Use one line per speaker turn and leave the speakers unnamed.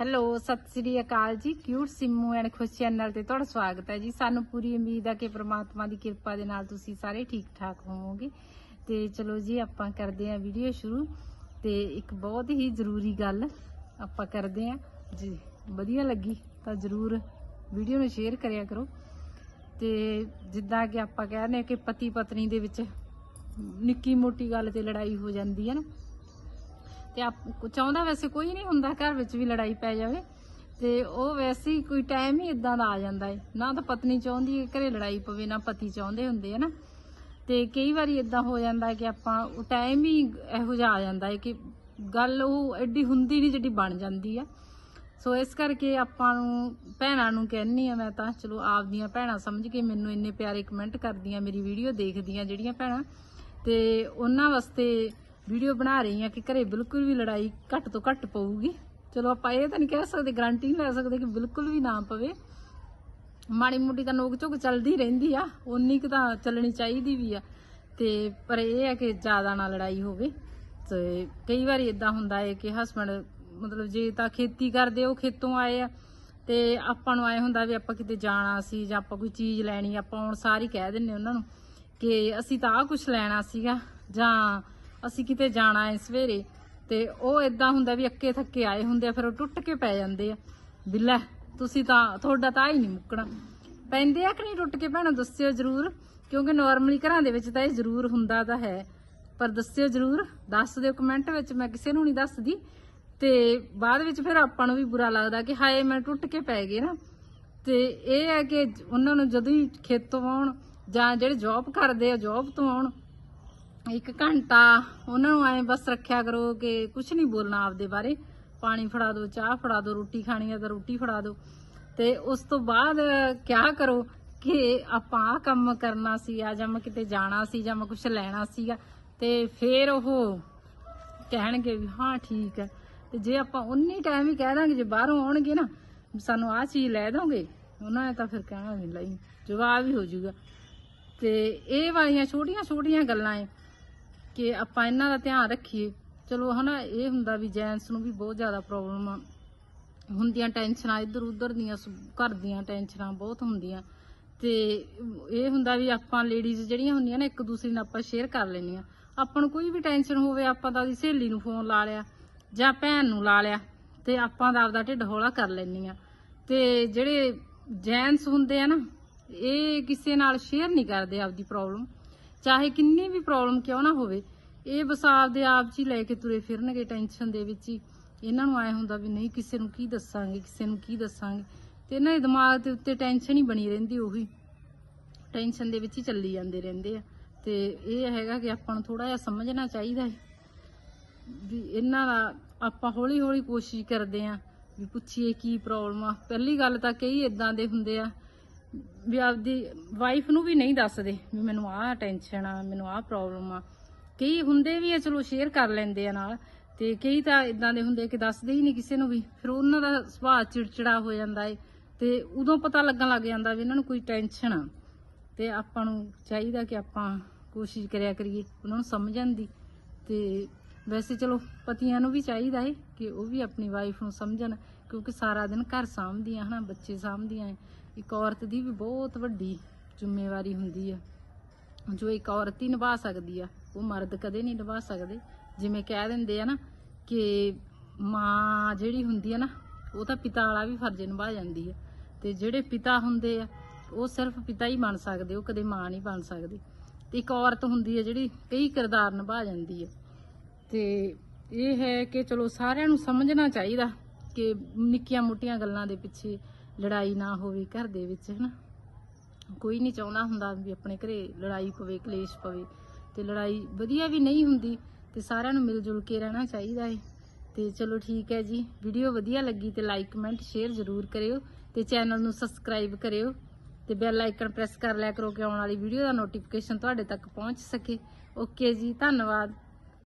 Hello, ਸਤਿ ਸ੍ਰੀ ਅਕਾਲ ਜੀ। Cute Simmu and Khush channel ਤੇ ਤੁਹਾਡਾ ਸਵਾਗਤ ਹੈ ਜੀ। ਸਾਨੂੰ ਪੂਰੀ ਉਮੀਦ ਹੈ ਕਿ ਪ੍ਰਮਾਤਮਾ ਦੀ ਕਿਰਪਾ ਦੇ ਨਾਲ ਤੁਸੀਂ ਸਾਰੇ ਠੀਕ ਠਾਕ ਹੋਵੋਗੇ। ਤੇ ਚਲੋ ਜੀ, ਆਪਾਂ ਕਰਦੇ ਹਾਂ ਵੀਡੀਓ ਸ਼ੁਰੂ। ਤੇ ਇੱਕ ਬਹੁਤ ਹੀ ਜ਼ਰੂਰੀ ਗੱਲ ਆਪਾਂ ਕਰਦੇ ਹਾਂ। ਜੀ, ਵਧੀਆ ਲੱਗੀ ਤਾਂ ਜ਼ਰੂਰ ਵੀਡੀਓ ਨੂੰ ਸ਼ੇਅਰ ਕਰਿਆ ਕਰੋ। ਤੇ ਜਿੱਦਾਂ ਕਿ ਆਪਾਂ ਕਹਿੰਦੇ ਹਾਂ ਕਿ ਪਤੀ ਪਤਨੀ ਦੇ ਵਿੱਚ ਨਿੱਕੀ ਮੋਟੀ ਗੱਲ ਤੇ ਲੜਾਈ ਹੋ ਜਾਂਦੀ ਹੈ ਨਾ। ਤੇ ਆਪ ਚਾਹੁੰਦਾ ਵੈਸੇ ਕੋਈ ਨਹੀਂ ਹੁੰਦਾ ਘਰ ਵਿੱਚ ਵੀ ਲੜਾਈ ਪੈ ਜਾਵੇ, ਤੇ ਉਹ ਵੈਸੇ ਹੀ ਕੋਈ ਟਾਈਮ ਹੀ ਇਦਾਂ ਦਾ ਆ ਜਾਂਦਾ ਹੈ ਨਾ ਤਾਂ ਪਤਨੀ ਚਾਹੁੰਦੀ ਹੈ ਘਰੇ ਲੜਾਈ ਪਵੇ, ਨਾ ਪਤੀ ਚਾਹੁੰਦੇ ਹੁੰਦੇ ਆ ਨਾ। ਤੇ ਕਈ ਵਾਰੀ ਇਦਾਂ ਹੋ ਜਾਂਦਾ ਕਿ ਆਪਾਂ ਉਹ ਟਾਈਮ ਹੀ ਇਹੋ ਜਿਹਾ ਆ ਜਾਂਦਾ ਹੈ ਕਿ ਗੱਲ ਉਹ ਐਡੀ ਹੁੰਦੀ ਨਹੀਂ ਜਿਹੜੀ ਬਣ ਜਾਂਦੀ ਆ। ਸੋ ਇਸ ਕਰਕੇ ਆਪਾਂ ਨੂੰ, ਭੈਣਾਂ ਨੂੰ ਕਹਿੰਨੀ ਆ ਮੈਂ ਤਾਂ, ਚਲੋ ਆਪਦੀਆਂ ਭੈਣਾਂ ਸਮਝ ਕੇ ਮੈਨੂੰ ਇੰਨੇ ਪਿਆਰੇ ਕਮੈਂਟ ਕਰਦੀਆਂ, ਮੇਰੀ ਵੀਡੀਓ ਦੇਖਦੀਆਂ ਜਿਹੜੀਆਂ ਭੈਣਾਂ। ਤੇ ਉਹਨਾਂ ਵਾਸਤੇ ਵੀਡੀਓ ਬਣਾ ਰਹੀ ਆ ਕਿ ਘਰੇ ਬਿਲਕੁਲ ਵੀ ਲੜਾਈ ਘੱਟ ਤੋਂ ਘੱਟ ਪਊਗੀ। ਚਲੋ ਆਪਾਂ ਇਹ ਤਾਂ ਨਹੀਂ ਕਹਿ ਸਕਦੇ ਗਾਰੰਟੀ ਨਹੀਂ ਲੈ ਸਕਦੇ ਕਿ ਬਿਲਕੁਲ ਵੀ ਨਾ ਪਵੇ। ਮਾੜੀ ਮੋਟੀ ਤਾਂ ਨੋਕ ਝੋਕ ਚੱਲਦੀ ਰਹਿੰਦੀ ਆ ਉਨੀ ਕੁ ਤਾਂ ਚੱਲਣੀ ਚਾਹੀਦੀ ਵੀ ਆ। ਤੇ ਪਰ ਇਹ ਆ ਕਿ ਜ਼ਿਆਦਾ ਨਾ ਲੜਾਈ ਹੋਵੇ। ਤੇ ਕਈ ਵਾਰੀ ਇਦਾਂ ਹੁੰਦਾ ਹੈ ਕਿ ਹਸਬੰਡ ਮਤਲਬ ਜੇ ਤਾਂ ਖੇਤੀ ਕਰਦੇ, ਉਹ ਖੇਤੋਂ ਆਏ ਆ। ਤੇ ਆਪਾਂ ਨੂੰ ਆਏ ਹੁੰਦਾ ਵੀ ਆਪਾਂ ਕਿਤੇ ਜਾਣਾ ਸੀ ਜਾਂ ਆਪਾਂ ਕੋਈ ਚੀਜ਼ ਲੈਣੀ, ਆਪਾਂ ਹੁਣ ਸਾਰੀ ਕਹਿ ਦਿੰਨੇ ਉਹਨਾਂ ਨੂੰ ਕਿ ਅਸੀਂ ਤਾਂ ਆਹ ਕੁਝ ਲੈਣਾ ਸੀਗਾ ਜਾਂ ਅਸੀਂ ਕਿਤੇ ਜਾਣਾ ਹੈ ਸਵੇਰੇ, ਤੇ ਉਹ ਇਦਾਂ ਹੁੰਦਾ ਵੀ ਅੱਕੇ ਥੱਕੇ ਆਏ ਹੁੰਦੇ ਆ, ਫਿਰ ਉਹ ਟੁੱਟ ਕੇ ਪੈ ਜਾਂਦੇ ਆ। ਵੀ ਲੈ, ਤੁਸੀਂ ਤਾਂ, ਤੁਹਾਡਾ ਤਾਂ ਹੀ ਨਹੀਂ ਮੁੱਕਣਾ। ਪੈਂਦੇ ਆ ਕਿ ਨਹੀਂ ਟੁੱਟ ਕੇ, ਭੈਣਾਂ ਦੱਸਿਓ ਜਰੂਰ, ਕਿਉਂਕਿ ਨਾਰਮਲੀ ਘਰਾਂ ਦੇ ਵਿੱਚ ਤਾਂ ਇਹ ਜ਼ਰੂਰ ਹੁੰਦਾ ਤਾਂ ਹੈ। ਪਰ ਦੱਸਿਓ ਜਰੂਰ, ਦੱਸ ਦਿਓ ਕਮੈਂਟ ਵਿੱਚ, ਮੈਂ ਕਿਸੇ ਨੂੰ ਨਹੀਂ ਦੱਸਦੀ। ਤੇ ਬਾਅਦ ਵਿੱਚ ਫਿਰ ਆਪਾਂ ਨੂੰ ਵੀ ਬੁਰਾ ਲੱਗਦਾ ਕਿ ਹਾਏ, ਮੈਂ ਟੁੱਟ ਕੇ ਪੈ ਗਏ ਨਾ। ਤੇ ਇਹ ਹੈ ਕਿ ਉਹਨਾਂ ਨੂੰ ਜਦੋਂ ਹੀ ਖੇਤੋਂ ਆਉਣ, ਜਾਂ ਜਿਹੜੇ ਜੌਬ ਕਰਦੇ ਆ ਜੌਬ ਤੋਂ ਆਉਣ ਇੱਕ ਘੰਟਾ ਉਹਨਾਂ ਨੂੰ ਐਂ ਬਸ ਰੱਖਿਆ ਕਰੋ ਕਿ ਕੁਝ ਨਹੀਂ ਬੋਲਣਾ ਆਪਦੇ ਬਾਰੇ। ਪਾਣੀ ਫੜਾ ਦਿਓ, ਚਾਹ ਫੜਾ ਦਿਓ, ਰੋਟੀ ਖਾਣੀ ਹੈ ਤਾਂ ਰੋਟੀ ਫੜਾ ਦਿਓ। ਤੇ ਉਸ ਤੋਂ ਬਾਅਦ ਕਿਆ ਕਰੋ ਕਿ ਆਪਾਂ ਆਹ ਕੰਮ ਕਰਨਾ ਸੀ ਆ ਜਾਂ ਮੈਂ ਕਿਤੇ ਜਾਣਾ ਸੀ ਜਾਂ ਮੈਂ ਕੁਝ ਲੈਣਾ ਸੀਗਾ ਤੇ ਫਿਰ ਉਹ ਕਹਿਣਗੇ ਵੀ ਹਾਂ, ਠੀਕ ਹੈ ਤੇ ਜੇ ਆਪਾਂ ਉਨੀ ਟਾਈਮ ਹੀ ਕਹਿ ਦਾਂਗੇ, ਜੇ ਬਾਹਰੋਂ ਆਉਣਗੇ ਨਾ, ਸਾਨੂੰ ਆਹ ਚੀਜ਼ ਲੈ ਦੋਗੇ, ਉਹਨਾਂ ਨੇ ਤਾਂ ਫਿਰ ਕਹਿਣਾ ਨਹੀਂ ਲਈ ਜਵਾਬ ਹੀ ਹੋ ਜਾਊਗਾ। ਤੇ ਇਹ ਵਾਲੀਆਂ ਛੋਟੀਆਂ ਛੋਟੀਆਂ ਗੱਲਾਂ ਏ। ਕਿ ਆਪਾਂ ਇਹਨਾਂ ਦਾ ਧਿਆਨ ਰੱਖੀਏ। ਚਲੋ ਹਨਾ, ਇਹ ਹੁੰਦਾ ਵੀ ਜੈਂਟਸ ਨੂੰ ਵੀ ਬਹੁਤ ਜ਼ਿਆਦਾ ਪ੍ਰੋਬਲਮ ਹੁੰਦੀਆਂ ਟੈਨਸ਼ਨਾਂ, ਇੱਧਰ ਉੱਧਰ ਦੀਆਂ ਸ- ਘਰ ਦੀਆਂ ਟੈਨਸ਼ਨਾਂ ਬਹੁਤ ਹੁੰਦੀਆਂ। ਤੇ ਇਹ ਹੁੰਦਾ ਵੀ ਆਪਾਂ ਲੇਡੀਜ਼ ਜਿਹੜੀਆਂ ਹੁੰਦੀਆਂ ਨੇ, ਇੱਕ ਦੂਸਰੇ ਨਾਲ ਆਪਾਂ ਸ਼ੇਅਰ ਕਰ ਲੈਂਦੀਆਂ ਆਪਾਂ ਨੂੰ ਕੋਈ ਵੀ ਟੈਨਸ਼ਨ ਹੋਵੇ, ਆਪਾਂ ਤਾਂ ਉਹਦੀ ਸਹੇਲੀ ਨੂੰ ਫੋਨ ਲਾ ਲਿਆ ਜਾਂ ਭੈਣ ਨੂੰ ਲਾ ਲਿਆ ਤੇ ਆਪਾਂ ਦਾ ਆਪਦਾ ਢਿੱਡ ਹੌਲਾ ਕਰ ਲੈਂਦੀਆਂ ਤੇ ਜਿਹੜੇ ਜੈਂਟਸ ਹੁੰਦੇ ਆ ਨਾ, ਇਹ ਕਿਸੇ ਨਾਲ ਸ਼ੇਅਰ ਨਹੀਂ ਕਰਦੇ ਆਪਦੀ ਪ੍ਰੋਬਲਮ ਚਾਹੇ ਕਿੰਨੀ ਵੀ ਪ੍ਰੋਬਲਮ ਕਿਉਂ ਨਾ ਹੋਵੇ, ਇਹ ਬਸ ਆਪਦੇ ਆਪ 'ਚ ਹੀ ਲੈ ਕੇ ਤੁਰੇ ਫਿਰਨਗੇ ਟੈਨਸ਼ਨ ਦੇ ਵਿੱਚ ਹੀ। ਇਹਨਾਂ ਨੂੰ ਐ ਹੁੰਦਾ ਵੀ ਨਹੀਂ, ਕਿਸੇ ਨੂੰ ਕੀ ਦੱਸਾਂਗੇ, ਕਿਸੇ ਨੂੰ ਕੀ ਦੱਸਾਂਗੇ। ਤੇ ਇਹਨਾਂ ਦੇ ਦਿਮਾਗ ਦੇ ਉੱਤੇ ਟੈਨਸ਼ਨ ਹੀ ਬਣੀ ਰਹਿੰਦੀ ਉਹੀ। ਟੈਨਸ਼ਨ ਦੇ ਵਿੱਚ ਹੀ ਚੱਲੀ ਜਾਂਦੇ ਰਹਿੰਦੇ ਆ। ਤੇ ਇਹ ਹੈਗਾ ਕਿ ਆਪਾਂ ਨੂੰ ਥੋੜਾ ਜਿਹਾ ਸਮਝਣਾ ਚਾਹੀਦਾ ਹੈ ਵੀ ਇਹਨਾਂ ਦਾ ਆਪਾਂ ਹੌਲੀ ਹੌਲੀ ਕੋਸ਼ਿਸ਼ ਕਰਦੇ ਆ ਵੀ ਪੁੱਛੀਏ ਕੀ ਪ੍ਰੋਬਲਮ ਆ। ਪਹਿਲੀ ਗੱਲ ਤਾਂ ਕਈ ਇਦਾਂ ਦੇ ਹੁੰਦੇ ਆ ਵੀ ਆਪਦੀ ਵਾਈਫ ਨੂੰ ਵੀ ਨਹੀਂ ਦੱਸਦੇ ਵੀ ਮੈਨੂੰ ਆਹ ਟੈਨਸ਼ਨ ਆ, ਮੈਨੂੰ ਆਹ ਪ੍ਰੋਬਲਮ ਆ। ਕਈ ਹੁੰਦੇ ਵੀ ਆ, ਚਲੋ ਸ਼ੇਅਰ ਕਰ ਲੈਂਦੇ ਆ ਨਾਲ ਤੇ ਕਈ ਤਾਂ ਇਦਾਂ ਦੇ ਹੁੰਦੇ ਕਿ ਦੱਸਦੇ ਹੀ ਨਹੀਂ ਕਿਸੇ ਨੂੰ ਵੀ। ਫਿਰ ਉਹਨਾਂ ਦਾ ਸੁਭਾਅ ਚਿੜਚਿੜਾ ਹੋ ਜਾਂਦਾ ਏ ਤੇ ਉਦੋਂ ਪਤਾ ਲੱਗਣ ਲੱਗ ਜਾਂਦਾ ਵੀ ਇਹਨਾਂ ਨੂੰ ਕੋਈ ਟੈਨਸ਼ਨ ਆ। ਤੇ ਆਪਾਂ ਨੂੰ ਚਾਹੀਦਾ ਕਿ ਆਪਾਂ ਕੋਸ਼ਿਸ਼ ਕਰਿਆ ਕਰੀਏ ਉਹਨਾਂ ਨੂੰ ਸਮਝਣ ਦੀ। ਤੇ ਵੈਸੇ ਚਲੋ ਪਤੀਆਂ ਨੂੰ ਵੀ ਚਾਹੀਦਾ ਏ ਕਿ ਉਹ ਵੀ ਆਪਣੀ ਵਾਈਫ ਨੂੰ ਸਮਝਣ। ਕਿਉਂਕਿ ਸਾਰਾ ਦਿਨ ਘਰ ਸਾਂਭਦੀਆਂ ਹਨਾ, ਬੱਚੇ ਸਾਂਭਦੀਆਂ ਏ ਇੱਕ ਔਰਤ ਦੀ ਵੀ ਬਹੁਤ ਵੱਡੀ ਜ਼ਿੰਮੇਵਾਰੀ ਹੁੰਦੀ ਆ। ਜੋ ਇੱਕ ਔਰਤ ਹੀ ਨਿਭਾ ਸਕਦੀ ਆ, ਉਹ ਮਰਦ ਕਦੇ ਨਹੀਂ ਨਿਭਾ ਸਕਦੇ। ਜਿਵੇਂ ਕਹਿ ਦਿੰਦੇ ਆ ਨਾ ਕਿ ਮਾਂ ਜਿਹੜੀ ਹੁੰਦੀ ਆ ਨਾ, ਉਹ ਤਾਂ ਪਿਤਾ ਵਾਲਾ ਵੀ ਫਰਜ਼ ਨਿਭਾ ਜਾਂਦੀ ਆ। ਤੇ ਜਿਹੜੇ ਪਿਤਾ ਹੁੰਦੇ ਆ, ਉਹ ਸਿਰਫ ਪਿਤਾ ਹੀ ਬਣ ਸਕਦੇ, ਉਹ ਕਦੇ ਮਾਂ ਨਹੀਂ ਬਣ ਸਕਦੀ। ਤੇ ਇੱਕ ਔਰਤ ਹੁੰਦੀ ਹੈ ਜਿਹੜੀ ਕਈ ਕਿਰਦਾਰ ਨਿਭਾ ਜਾਂਦੀ ਹੈ ਤੇ ਇਹ ਹੈ ਕਿ ਚਲੋ ਸਾਰਿਆਂ ਨੂੰ ਸਮਝਣਾ ਚਾਹੀਦਾ। ਕਿ ਨਿੱਕੀਆਂ ਮੋਟੀਆਂ ਗੱਲਾਂ ਦੇ ਪਿੱਛੇ ਲੜਾਈ ਨਾ ਹੋਵੇ ਘਰ ਦੇ ਵਿੱਚ, ਹਨਾ? ਕੋਈ ਨਹੀਂ ਚਾਹੁੰਦਾ ਹੁੰਦਾ ਵੀ ਆਪਣੇ ਘਰੇ ਲੜਾਈ ਪਵੇ, ਕਲੇਸ਼ ਪਵੇ ਤੇ ਲੜਾਈ ਵਧੀਆ ਵੀ ਨਹੀਂ ਹੁੰਦੀ ਤੇ ਸਾਰਿਆਂ ਨੂੰ ਮਿਲ ਜੁਲ ਕੇ ਰਹਿਣਾ ਚਾਹੀਦਾ ਹੈ ਤੇ ਚਲੋ ਠੀਕ ਹੈ ਜੀ, ਵੀਡੀਓ ਵਧੀਆ ਲੱਗੀ ਤੇ ਲਾਈਕ ਕਮੈਂਟ ਸ਼ੇਅਰ ਜ਼ਰੂਰ ਕਰਿਓ ਤੇ ਚੈਨਲ ਨੂੰ ਸਬਸਕ੍ਰਾਈਬ ਕਰਿਓ ਤੇ ਬੈਲ ਆਈਕਨ ਪ੍ਰੈਸ ਕਰ ਲਿਆ ਕਰੋ ਕਿ ਆਉਣ ਵਾਲੀ ਵੀਡੀਓ ਦਾ ਨੋਟੀਫਿਕੇਸ਼ਨ ਤੁਹਾਡੇ ਤੱਕ ਪਹੁੰਚ ਸਕੇ। ਓਕੇ ਜੀ, ਧੰਨਵਾਦ।